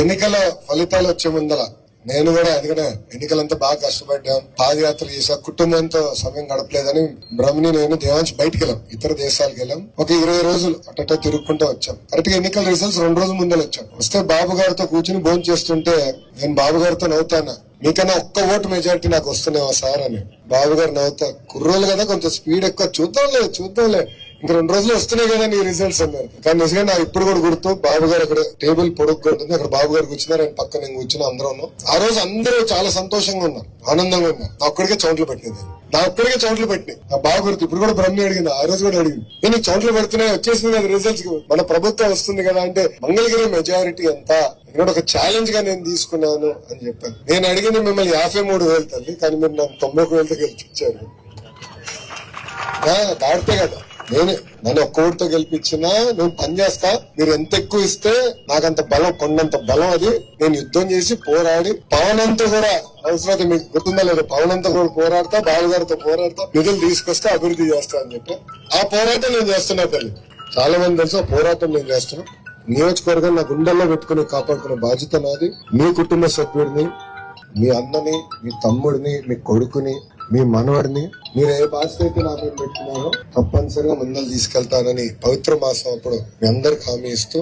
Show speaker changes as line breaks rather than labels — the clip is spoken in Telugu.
ఎన్నికల ఫలితాలు వచ్చే ముందల నేను కూడా ఎందుకంటే ఎన్నికలంతా బాగా కష్టపడ్డాం. పాదయాత్ర చేసా. కుటుంబంతో సమయం గడపలేదని బ్రహ్మని నేను దేవాంశ్ బయటికి వెళ్ళాం. ఇతర దేశాలకు వెళ్ళాం. ఒక ఇరవై రోజులు అట్ట తిరుగుకుంటూ వచ్చాం. కరెక్ట్గా ఎన్నికల రిజల్ట్స్ రెండు రోజుల ముందర వచ్చాం. వస్తే బాబు గారితో కూర్చుని భోజనం చేస్తుంటే నేను బాబు గారితో నవ్వుతానా? మీకన్నా ఒక్క ఓటు మెజారిటీ నాకు వస్తున్నావా సార్ అని. బాబు గారు నవ్వుతా కుర్రోలు కదా కొంచెం స్పీడ్ ఎక్కువ. చూద్దాంలే చూద్దాంలే. ఇంక రెండు రోజులు వస్తున్నాయి కదా నీ రిజల్ట్స్ అన్నారు కానీ నిజంగా నాకు ఇప్పుడు కూడా గుర్తు బాబు గారు అక్కడ టేబుల్ పొడుగ్గా ఉంటుంది అక్కడ బాబు గారు కూర్చున్నారు ఆయన పక్కన నేను కూర్చుని అందరూ ఉన్నాం. ఆ రోజు అందరూ చాలా సంతోషంగా ఉన్నారు ఆనందంగా ఉన్నారు. నా ఒక్కడికే చోట్ల పెట్టింది. నా ఒక్కడికే చోట్ల పెట్టినాయి. నా బాగా గుర్తు ఇప్పుడు కూడా బ్రహ్మి అడిగింది ఆ రోజు కూడా అడిగింది. నేను నీకు పెడుతున్నాయి వచ్చేసింది కదా రిజల్ట్స్ మన ప్రభుత్వం వస్తుంది కదా అంటే మంగళగిరి మెజారిటీ ఎంత? ఇక్కడ ఒక ఛాలెంజ్గా నేను తీసుకున్నాను అని చెప్పాను నేను అడిగింది మిమ్మల్ని యాభై మూడు వేలు తల్లి కానీ మీరు నాకు తొంభై ఒక వేలతో గెలిపించారు. దాడితే కదా. నేను నన్ను ఒక్క ఓటుతో గెలిపించినా నువ్వు పని చేస్తా మీరు ఎంత ఎక్కువ ఇస్తే నాకంత బలం కొండంత బలం అది. నేను యుద్ధం చేసి పోరాడి పవన్ అంతా కూడా అవసరం మీకు గుర్తుందా లేదు? పవన్ అంతా కూడా పోరాడతా బాలగారితో పోరాడతా నిధులు తీసుకొస్తే అభివృద్ధి చేస్తా అని చెప్పి. ఆ పోరాటం నేను చేస్తున్నా తల్లి. చాలా మంది తెలుసు పోరాటం నేను చేస్తున్నా. నియోజకవర్గం నా గుండెల్లో పెట్టుకుని కాపాడుకునే బాధ్యత నాది. మీ కుటుంబ సభ్యుడిని మీ అన్నని మీ తమ్ముడిని మీ కొడుకుని మీ మనవడిని మీరు ఏ బాధ్యత అయితే నా మీద పెట్టుకున్నారో తప్పనిసరిగా ముందలు తీసుకెళ్తానని పవిత్ర మాసం అప్పుడు మీ అందరికి హామీ ఇస్తూ